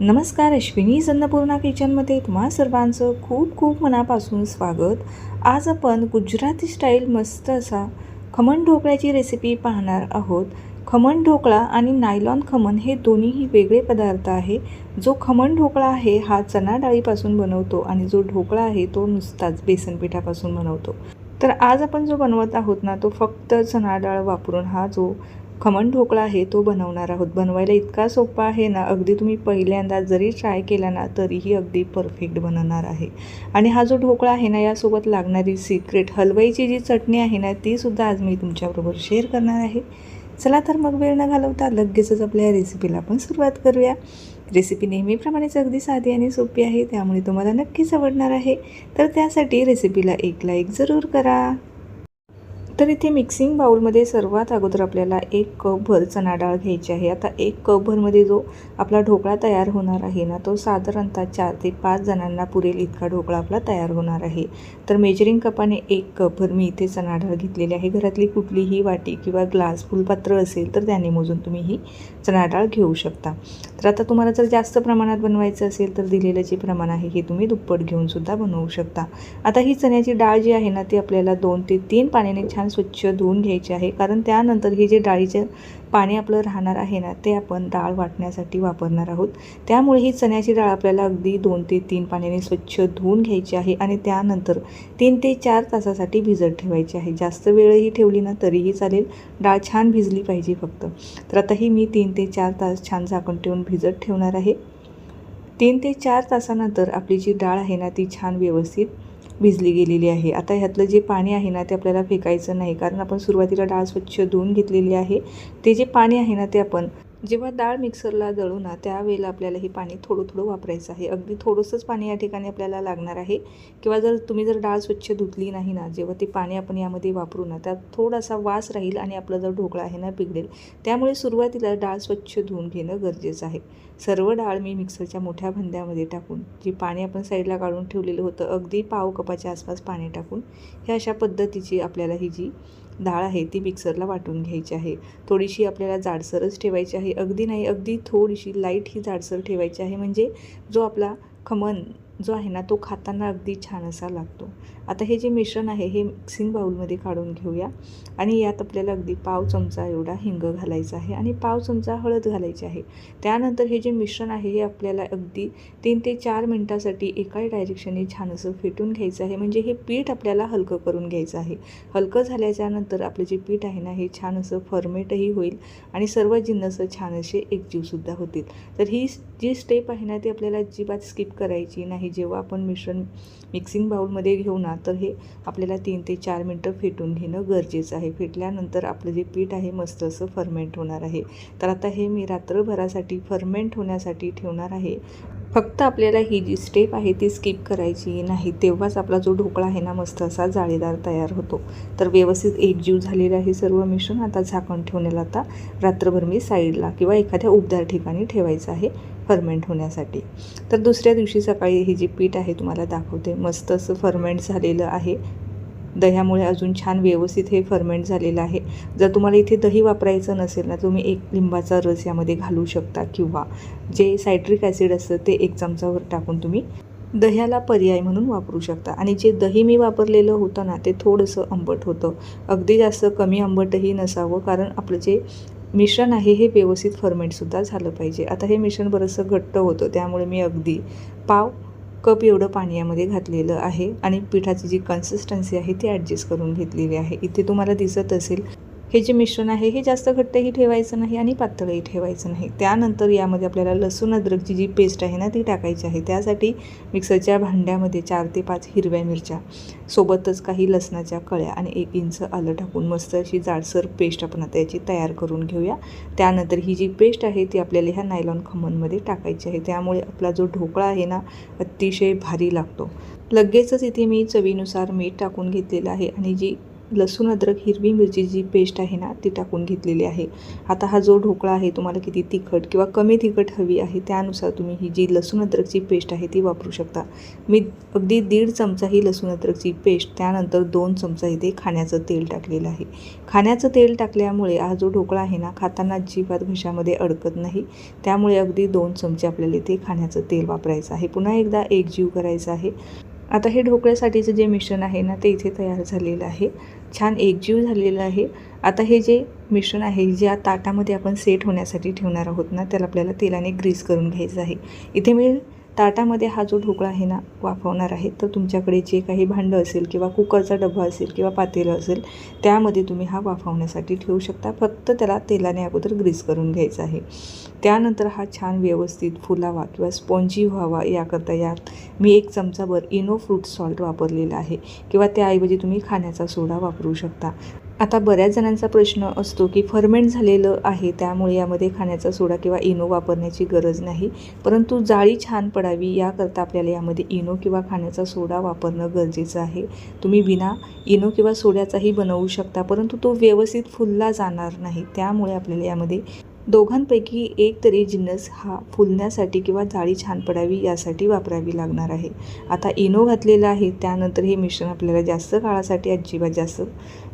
नमस्कार अश्विनी अन्नपूर्णा किचनमध्ये तुम्हा सर्वांचं खूप खूप मनापासून स्वागत. आज आपण गुजराती स्टाईल मस्त असा खमण ढोकळ्याची रेसिपी पाहणार आहोत. खमण ढोकळा आणि नायलॉन खमण हे दोन्हीही वेगळे पदार्थ आहे. जो खमण ढोकळा आहे हा चना डाळीपासून बनवतो आणि जो ढोकळा आहे तो नुसताच बेसन पिठापासून बनवतो. तर आज आपण जो बनवत आहोत ना तो फक्त चना डाळ वापरून हा जो खमण ढोकळा आहे तो बनवणार आहोत. बनवायला इतका सोपा आहे ना अगदी तुम्ही पहिल्यांदा जरी ट्राय केला ना तरीही अगदी परफेक्ट बनवणार आहे. आणि हा जो ढोकळा आहे ना यासोबत लागणारी सिक्रेट हलवाईची जी चटणी आहे ना ती सुद्धा आज मी तुमच्याबरोबर शेअर करणार आहे. चला तर मग वेळ न घालवता लगेचच आपल्या या रेसिपीला आपण सुरुवात करूया. रेसिपी नेहमीप्रमाणेच अगदी साधी आणि सोपी आहे त्यामुळे तुम्हाला नक्कीच आवडणार आहे. तर त्यासाठी रेसिपीला एक लाईक जरूर करा. तर इथे मिक्सिंग बाउलमध्ये सर्वात अगोदर आपल्याला एक कपभर चणा डाळ घ्यायची आहे. आता एक कपभरमध्ये जो आपला ढोकळा तयार होणार आहे ना तो साधारणतः चार ते पाच जणांना पुरेल इतका ढोकळा आपला तयार होणार आहे. तर मेजरिंग कपाने एक कपभर मी इथे चणा डाळ घेतलेली आहे. घरातली कुठलीही वाटी किंवा ग्लास फुलपात्र असेल तर त्याने मोजून तुम्ही ही चणा डाळ घेऊ शकता. तर आता तुम्हाला जर जास्त प्रमाणात बनवायचं असेल तर दिलेलं जे प्रमाण आहे हे तुम्ही दुप्पट घेऊन सुद्धा बनवू शकता. आता ही चण्याची डाळ जी आहे ना ती आपल्याला दोन ते तीन पाण्याने छान स्वच्छ धुवून घ्यायची आहे. कारण त्यानंतर हे जे डाळीच्या पाणी आपलं राहणार आहे ना ते आपण डाळ वाटण्यासाठी वापरणार आहोत. त्यामुळे ही चण्याची डाळ आपल्याला अगदी दोन ते तीन पाण्याने स्वच्छ धुवून घ्यायची आहे आणि त्यानंतर तीन ते चार तासासाठी भिजत ठेवायची आहे. जास्त वेळही ठेवली ना तरीही चालेल. डाळ छान भिजली पाहिजे फक्त. तर आता ही मी तीन ते चार तास छान झाकण ठेवून भिजत ठेवणार आहे. तीन ते चार तासानंतर आपली जी डाळ आहे ना ती छान व्यवस्थित भिजली गेलेली आहे. आता ह्यातलं जे पाणी आहे ना ते आपल्याला फेकायचं नाही. कारण आपण सुरुवातीला डाळ स्वच्छ धुवून घेतलेली आहे. ते जे पाणी आहे ना ते आपण जेव्हा डाळ मिक्सरला दळू ना त्यावेळेला आपल्याला हे पाणी थोडं थोडं वापरायचं आहे. अगदी थोडंसंच पाणी या ठिकाणी आपल्याला लागणार आहे. किंवा जर तुम्ही जर डाळ स्वच्छ धुतली नाही ना जेव्हा ते पाणी आपण यामध्ये वापरू ना त्यात थोडासा वास राहील आणि आपला जो ढोकळा आहे ना बिघडेल त्यामुळे सुरुवातीला डाळ स्वच्छ धुवून घेणं गरजेचं आहे. सर्व डाळ मी मिक्सरच्या मोठ्या भांड्यामध्ये टाकून जी पाणी आपण साईडला काढून ठेवलेलं होतं अगदी पाव कपाच्या आसपास पाणी टाकून ह्या अशा पद्धतीची आपल्याला ही जी डाळ आहे ती मिक्सरला वाटून घ्यायची आहे. थोडीशी आपल्याला जाडसरच ठेवायची आहे. अगदी नाही अगदी थोडीशी लाइट ही जाडसर ठेवायची आहे. म्हणजे जो आपला खमण जो आहे ना तो खाताना अगदी छान असा लागतो. आता हे जे मिश्रण आहे हे मिक्सिंग बाऊलमध्ये काढून घेऊया. आणि यात आपल्याला अगदी पाव चमचा एवढा हिंग घालायचा आहे आणि पाव चमचा हळद घालायची आहे. त्यानंतर हे जे मिश्रण आहे हे आपल्याला अगदी तीन ते चार मिनटासाठी एकाच डायरेक्शनने छान असं फेटून घ्यायचं आहे. म्हणजे हे पीठ आपल्याला हलकं करून घ्यायचं आहे. हलकं झाल्याच्यानंतर आपलं जे पीठ आहे ना हे छान असं फर्मेटही होईल आणि सर्व जिन्नसं छान असे एकजीवसुद्धा होतील. तर ही जी स्टेप आहे ना ती आपल्याला अजिबात स्किप करायची नाही. जेव्हा आपण मिश्रण मिक्सिंग बाऊलमध्ये घेऊ ना तर हे आपल्याला तीन ते चार मिनटं फेटून घेणं गरजेचं आहे. फेटल्यानंतर आपलं जे पीठ आहे मस्त असं फर्मेंट होणार आहे. तर आता हे मी रात्रभरासाठी फर्मेंट होण्यासाठी ठेवणार आहे. फक्त आपल्याला ही जी स्टेप आहे ती स्किप करायची नाही तेव्हाच आपला जो ढोकळा आहे ना मस्त असा जाळीदार तयार होतो. तर व्यवस्थित एकजीव झालेलं आहे सर्व मिश्रण. आता झाकण ठेवण्याला आता रात्रभर मी साईडला किंवा एखाद्या उबदार ठिकाणी ठेवायचं आहे फर्मेंट होण्यासाठी. तर दुसऱ्या दिवशी सकाळी हे जे पीठ आहे तुम्हाला दाखवते मस्त असं फर्मेंट झालेलं आहे. दह्यामुळे अजून छान व्यवस्थित हे फर्मेंट झालेलं आहे. जर तुम्हाला इथे दही वापरायचं नसेल ना तुम्ही एक लिंबाचा रस यामध्ये घालू शकता किंवा जे सायट्रिक ॲसिड असतं ते एक चमचावर टाकून तुम्ही दह्याला पर्याय म्हणून वापरू शकता. आणि जे दही मी वापरलेलं होतं ना ते थोडंसं आंबट होतं. अगदी जास्त कमी आंबटही नसावं कारण आपलं जे मिश्रण आहे हे व्यवस्थित फर्मेंटसुद्धा झालं पाहिजे. आता हे मिश्रण बरंचसं घट्ट होतं त्यामुळे मी अगदी पाव कप एवढं पाणी यामध्ये घातलेलं आहे आणि पिठाची जी कन्सिस्टन्सी आहे ती ॲडजस्ट करून घेतलेली आहे. इथे तुम्हाला दिसत असेल हे जे मिश्रण आहे हे जास्त घट्टही ठेवायचं नाही आणि पातळही ठेवायचं नाही. त्यानंतर यामध्ये आपल्याला लसूण अद्रकची जी पेस्ट आहे ना ती टाकायची आहे. त्यासाठी मिक्सरच्या भांड्यामध्ये चार ते पाच हिरव्या मिरच्या सोबतच काही लसणाच्या कळ्या आणि एक इंच आलं टाकून मस्त अशी जाडसर पेस्ट आपण आता याची तयार करून घेऊया. त्यानंतर ही जी पेस्ट आहे ती आपल्याला ह्या नायलॉन खमणमध्ये टाकायची आहे. त्यामुळे आपला जो ढोकळा आहे ना अतिशय भारी लागतो. लगेचच इथे मी चवीनुसार मीठ टाकून घेतलेलं आहे आणि जी लसूण अद्रक हिरवी मिरची जी पेस्ट आहे ना ती टाकून घेतलेली आहे. आता हा जो ढोकळा आहे तुम्हाला किती तिखट किंवा कमी तिखट हवी आहे त्यानुसार तुम्ही ही जी लसूण अद्रकची पेस्ट आहे ती वापरू शकता. मी अगदी दीड चमचा ही लसूण अद्रकची पेस्ट त्यानंतर दोन चमचा इथे खाण्याचं तेल टाकलेलं आहे. खाण्याचं तेल टाकल्यामुळे हा जो ढोकळा आहे ना खाताना अजिबात घशामध्ये अडकत नाही. त्यामुळे अगदी दोन चमचे आपल्याला इथे खाण्याचं तेल वापरायचं आहे. पुन्हा एकदा एकजीव करायचा आहे. आता हे ढोकळ्यासाठीचं जे मिश्रण आहे ना ते इथे तयार झालेलं आहे. छान एकजीव झालेलं आहे. आता हे जे मिश्रण आहे ज्या ताटामध्ये आपण सेट होण्यासाठी ठेवणार आहोत ना त्याला आपल्याला तेलाने ग्रीस करून घ्यायचं आहे. इथे मी ताटामध्ये हा जो ढोकळा आहे ना वाफवणार आहे तर तुमच्याकडे जे काही भांडं असेल किंवा कुकरचा डबा असेल किंवा पातेलं असेल त्यामध्ये तुम्ही हा वाफवण्यासाठी ठेवू शकता. फक्त त्याला तेलाने अगोदर ग्रीस करून घ्यायचा आहे. त्यानंतर हा छान व्यवस्थित फुलावा किंवा स्पॉन्जी व्हावा याकरता यात मी एक चमचाभर इनो फ्रूट सॉल्ट वापरलेला आहे किंवा त्याऐवजी तुम्ही खाण्याचा सोडा वापरू शकता. आता बऱ्याच जणांचा प्रश्न असतो की फर्मेंट झालेलं आहे त्यामुळे यामध्ये खाण्याचा सोडा किंवा इनो वापरण्याची गरज नाही. परंतु जाळी छान पडावी याकरता आपल्याला यामध्ये इनो किंवा खाण्याचा सोडा वापरणं गरजेचं आहे. तुम्ही बिना इनो किंवा सोड्याचाही बनवू शकता परंतु तो व्यवस्थित फुलला जाणार नाही. त्यामुळे आपल्याला यामध्ये दोघांपैकी एक तरी जिन्नस हा फुलण्यासाठी किंवा जाळी छान पडावी यासाठी वापरावी लागणार आहे. आता इनो घातलेला आहे त्यानंतर हे मिश्रण आपल्याला जास्त काळासाठी अजिबात जास्त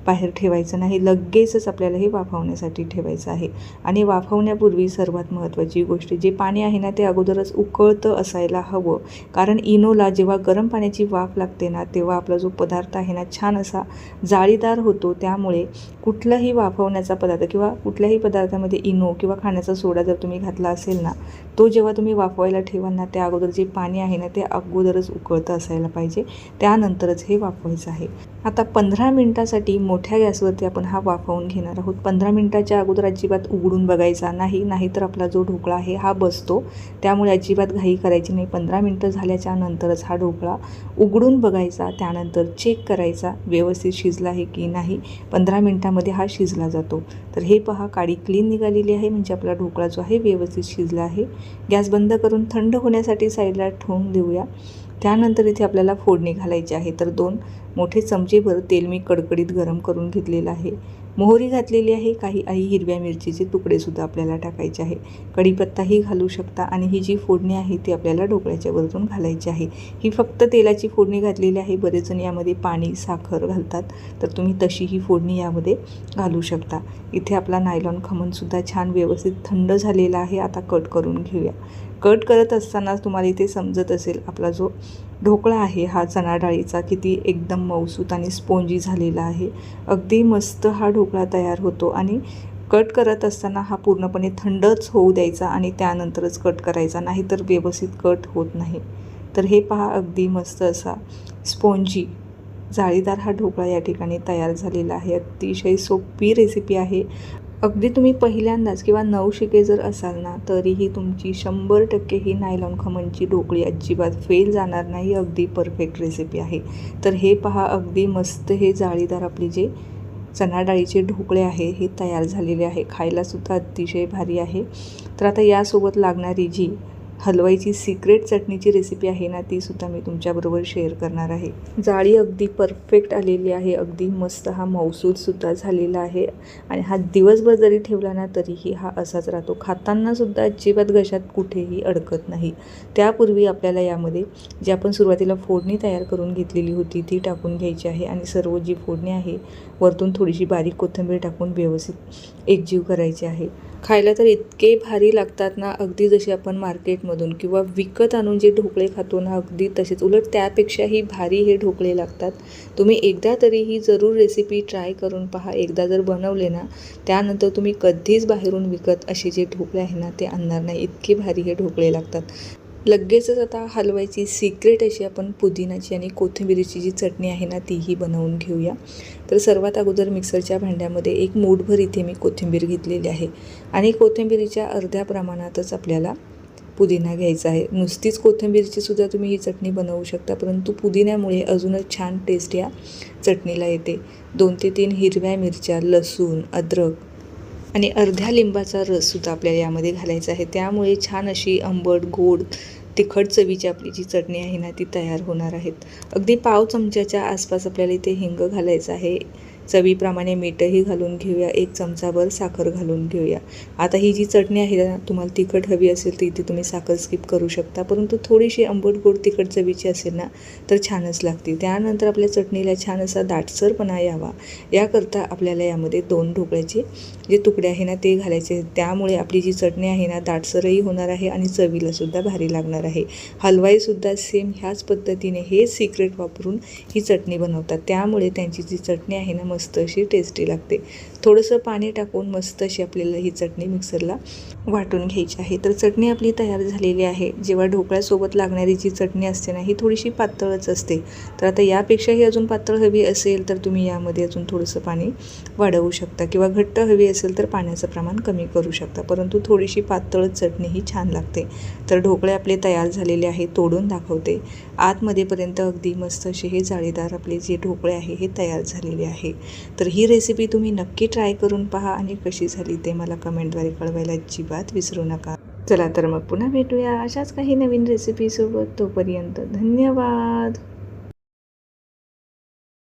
बाहेर ठेवायचं नाही लगेचच आपल्याला हे वाफवण्यासाठी ठेवायचं आहे. आणि वाफवण्यापूर्वी सर्वात महत्त्वाची गोष्ट जे पाणी आहे ना ते अगोदरच उकळतं असायला हवं. कारण इनोला जेव्हा गरम पाण्याची वाफ लागते ना तेव्हा आपला जो पदार्थ आहे ना छान असा जाळीदार होतो. त्यामुळे कुठलाही वाफवण्याचा पदार्थ किंवा कुठल्याही पदार्थामध्ये इनो किंवा खाण्याचा सोडा जर तुम्ही घातला असेल ना तो जेव्हा तुम्ही वाफवायला ठेवाल ना त्या अगोदर जे पाणी आहे ना ते अगोदरच उकळतं असायला पाहिजे. त्यानंतरच हे वाफवायचं आहे. आता पंधरा मिनटासाठी मोठ्या गॅसवरती आपण हा वाफवून घेणार आहोत. पंधरा मिनटाच्या अगोदर अजिबात उघडून बघायचा नाही नाहीतर आपला जो ढोकळा आहे हा बसतो. त्यामुळे अजिबात घाई करायची नाही. पंधरा मिनटं झाल्याच्या नंतरच हा ढोकळा उघडून बघायचा त्यानंतर चेक करायचा व्यवस्थित शिजला आहे की नाही. पंधरा मिनटामध्ये हा शिजला जातो. तर हे पहा काडी क्लीन निघालेली आहे म्हणजे आपला ढोकळा जो आहे व्यवस्थित शिजला आहे. गॅस बंद करून थंड होण्यासाठी साईडला ठेवून देऊया. त्यानंतर इथे आपल्याला फोडणी घालायची आहे. तर दोन मोठे चमचेभर तेल मी कडकडीत गरम करून घेतलेलं आहे. मोहरी घातलेली आहे. काही आई हिरव्या मिरचीचे तुकडेसुद्धा आपल्याला टाकायचे आहे. कढीपत्ताही घालू शकता आणि ही जी फोडणी आहे ती आपल्याला ढोकळ्याच्या वरतून घालायची आहे. ही फक्त तेलाची फोडणी घातलेली आहे. बरेच जण यामध्ये पाणी साखर घालतात. तर तुम्ही तशी ही फोडणी यामध्ये घालू शकता. इथे आपला नायलॉन खमणसुद्धा छान व्यवस्थित थंड झालेला आहे. आता कट करून घेऊया. कट करत असताना तुम्हाला इथे समजत असेल आपला जो ढोकळा आहे हा चणा डाळीचा किती एकदम मऊसूत आणि स्पोंजी झालेला आहे. अगदी मस्त हा ढोकळा तयार होतो आणि कट करत असताना हा पूर्णपणे थंडच होऊ द्यायचा आणि त्यानंतरच कट करायचा नाही तर व्यवस्थित कट होत नाही. तर हे पहा अगदी मस्त असा स्पोंजी जाळीदार हा ढोकळा या ठिकाणी तयार झालेला आहे. अतिशय सोपी रेसिपी आहे. अगदी तुम्ही पहिल्यांदाच किंवा नवशिके जर असाल ना तरीही तुमची शंभर टक्के ही नायलॉन खमणची ढोकळी अजिबात फेल जाणार नाही अगदी परफेक्ट रेसिपी आहे. तर हे पहा अगदी मस्त हे जाळीदार आपली जे चणाडाळीचे ढोकळे आहे हे तयार झालेले आहे. खायलासुद्धा अतिशय भारी आहे. तर आता यासोबत लागणारी जी हलवाईची सिक्रेट चटणीची रेसिपी आहे ना तीसुद्धा मी तुमच्याबरोबर शेअर करणार आहे. जाळी अगदी परफेक्ट आलेली आहे अगदी मस्त हा मौसूदसुद्धा झालेला आहे. आणि हा दिवसभर जरी ठेवला ना तरीही हा असाच राहतो. खातानासुद्धा अजिबात घशात कुठेही अडकत नाही. त्यापूर्वी आपल्याला यामध्ये जी आपण सुरुवातीला फोडणी तयार करून घेतलेली होती ती टाकून घ्यायची आहे आणि सर्व जी फोडणी आहे वरतून थोडीशी बारीक कोथिंबीर टाकून व्यवस्थित एकजीव करायची आहे. खायला तर इतके भारी लागतात ना अगदी जसे आपण मार्केटमधून किंवा विकत आणून जे ढोकळे खातो ना अगदी तसेच. उलट त्यापेक्षाही भारी हे ढोकळे लागतात. तुम्ही एकदा तरी ही जरूर रेसिपी ट्राय करून पहा. एकदा जर बनवले ना त्यानंतर तुम्ही कधीच बाहेरून विकत असे जे ढोकळे आहे ना ते आणणार नाही. इतके भारी हे ढोकळे लागतात. लगेचच आता हलवायची सिक्रेट अशी आपण पुदिनाची आणि कोथिंबिरीची जी चटणी आहे ना तीही बनवून घेऊया. तर सर्वात अगोदर मिक्सरच्या भांड्यामध्ये एक मूठभर इथे मी कोथिंबीर घेतलेली आहे. आणि कोथिंबिरीच्या अर्ध्या प्रमाणातच आपल्याला पुदिना घ्यायचा आहे. नुसतीच कोथिंबीरची सुद्धा तुम्ही ही चटणी बनवू शकता परंतु पुदिन्यामुळे अजूनच छान टेस्ट या चटणीला येते. दोन ते तीन हिरव्या मिरच्या लसूण अद्रक आणि अर्ध्या लिंबाचा रससुद्धा आपल्याला यामध्ये घालायचा आहे. त्यामुळे छान अशी आंबट गोड तिखट चवीची आपली जी चटणी आहे ना ती तयार होणार आहेत. अगदी पाव चमच्याच्या आसपास आपल्याला इथे हिंग घालायचं आहे. चवीप्रमाणे मीठही घालून घेऊया एक चमचाभर साखर घालून घेऊया. आता ही जी चटणी आहे ना तुम्हाला तिखट हवी असेल तर इथे तुम्ही साखर स्किप करू शकता. परंतु थोडीशी आंबट गोड तिखट चवीची असेल ना तर छानच लागते त्यानंतर आपल्या चटणीला छान असा दाटसरपणा यावा. याकरता आपल्याला यामध्ये दोन ढोकळ्याचे जे तुकडे आहे ना ते घालायचे. त्यामुळे आपली जी चटणी आहे ना दाटसरही होणार आहे आणि चवीलासुद्धा भारी लागणार आहे. हलवाईसुद्धा सेम ह्याच पद्धतीने हे सिक्रेट वापरून ही चटणी बनवतात. त्यामुळे त्यांची जी चटणी आहे ना मस्त अशी टेस्टी लागते. थोडंसं पाणी टाकून मस्त अशी आपल्याला ही चटणी मिक्सरला वाटून घ्यायची आहे. तर चटणी आपली तयार झालेली आहे. जेव्हा ढोकळ्यासोबत लागणारी जी चटणी असते ना ही थोडीशी पातळच असते. तर आता यापेक्षाही अजून पातळ हवी असेल तर तुम्ही यामध्ये अजून थोडंसं पाणी वाढवू शकता. किंवा घट्ट हवी असेल तर पाण्याचं प्रमाण कमी करू शकता. परंतु थोडीशी पातळ चटणी ही छान लागते. तर ढोकळे आपले तयार झालेले आहे तोडून दाखवते. आतमध्येपर्यंत अगदी मस्त असे हे जाळीदार आपले जे ढोकळे आहे हे तयार झालेले आहे. तर ही रेसिपी तुम्ही नक्की ट्राय करून पहा आणि कशी झाली ते मला कमेंटद्वारे कळवायला अजिबात विसरू नका. चला तर मग पुन्हा भेटूया अशाच काही नवीन रेसिपीसोबत तोपर्यंत धन्यवाद.